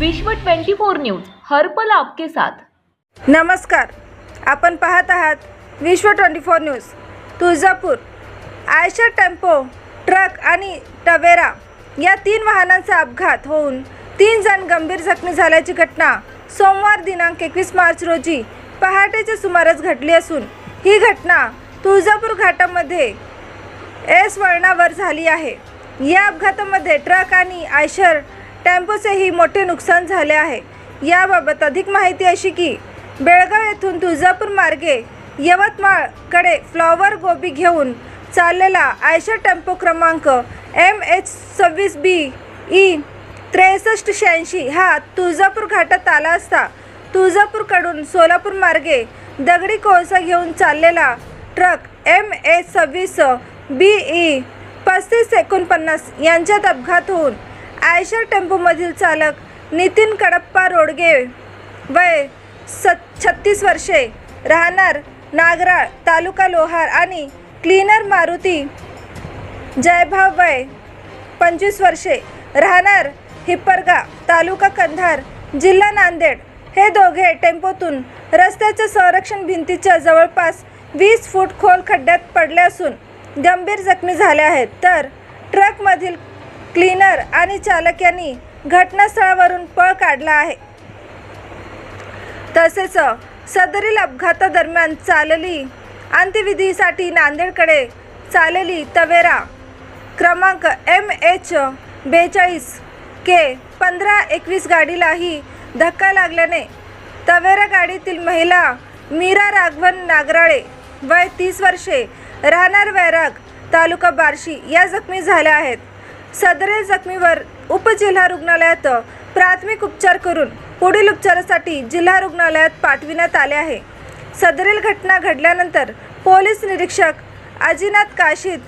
विश्व 24 न्यूज हर्पल आपके साथ. नमस्कार. आपण पाहत आहात Vishwa twenty four news. Tuljapur Eicher tempo truck आणि टवेरा या तीन वाहनांचा अपघात होऊन तीन जण गंभीर जखमी झाल्याची घटना सोमवार दिनांक एकवीस मार्च रोजी पहाटेच्या सुमारास घडली असून ही घटना तुळजापूर घाटामध्ये एस वळणावर झाली आहे. या अपघातामध्ये ट्रक आणि आयशर टेम्पोचेही मोठे नुकसान झाले आहे. याबाबत अधिक माहिती अशी की बेळगाव येथून तुळजापूर मार्गे यवतमाळकडे फ्लॉवर गोबी घेऊन चाललेला आयशर टेम्पो क्रमांक एम एच सव्वीस बी ई त्रेसष्ट शहाऐंशी हा तुळजापूर घाटात आला असता तुळजापूरकडून सोलापूर मार्गे दगडी कोळसा घेऊन चाललेला ट्रक एम एच सव्वीस बी ई पस्तीस एकोणपन्नास यांच्यात अपघात होऊन आयशर टेम्पोमधील चालक नितीन कडप्पा रोडगे वय सत छत्तीस वर्षे राहणार नागराळ तालुका लोहार आणि क्लीनर मारुती जयभाव वय पंचवीस वर्षे राहणार हिप्परगा तालुका कंधार जिल्हा नांदेड. हे दोघे टेम्पोतून रस्त्याच्या संरक्षण भिंतीच्या जवळपास वीस फूट खोल खड्ड्यात पडले असून गंभीर जखमी झाले आहेत. तर ट्रकमधील क्लीनर आणि चालक यांनी घटनास्थळावरून पळ काढला आहे. तसेच सदरील अपघातादरम्यान चालली अंत्यविधीसाठी नांदेडकडे चाललेली तवेरा क्रमांक एम एच बेचाळीस के पंधरा एकवीस गाडीलाही धक्का लागल्याने तवेरा गाडीतील महिला मीरा राघवन नागराळे वय तीस वर्षे राहणार वैराग तालुका बार्शी या जखमी झाल्या आहेत. सदरील जखमीवर उपजिल्हा रुग्णालयात प्राथमिक उपचार करून पुढील उपचारासाठी जिल्हा रुग्णालयात पाठविण्यात आले आहे. सदरील घटना घडल्यानंतर पोलीस निरीक्षक Ajinath Kashid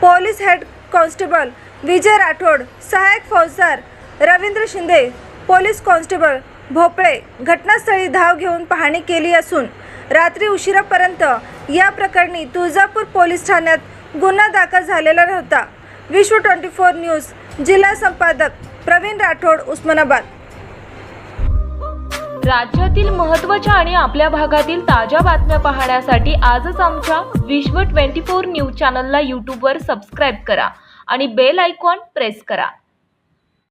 police head constable Vijay Rathod सहायक फौजदार रवींद्र शिंदे पोलीस कॉन्स्टेबल भोपळे घटनास्थळी धाव घेऊन पाहणी केली असून रात्री उशिरापर्यंत या प्रकरणी तुळजापूर पोलीस ठाण्यात गुन्हा दाखल झालेला नव्हता. विश्व ट्वेंटी फोर न्यूज जिल्हा संपादक प्रवीण राठोड उस्मानाबाद. राज्यातील महत्त्वाच्या आणि आपल्या भागातील ताज्या बातम्या पाहण्यासाठी आजच आमच्या विश्व 24 न्यूज चॅनलला यूट्यूबवर सबस्क्राईब करा आणि बेल आयकॉन प्रेस करा.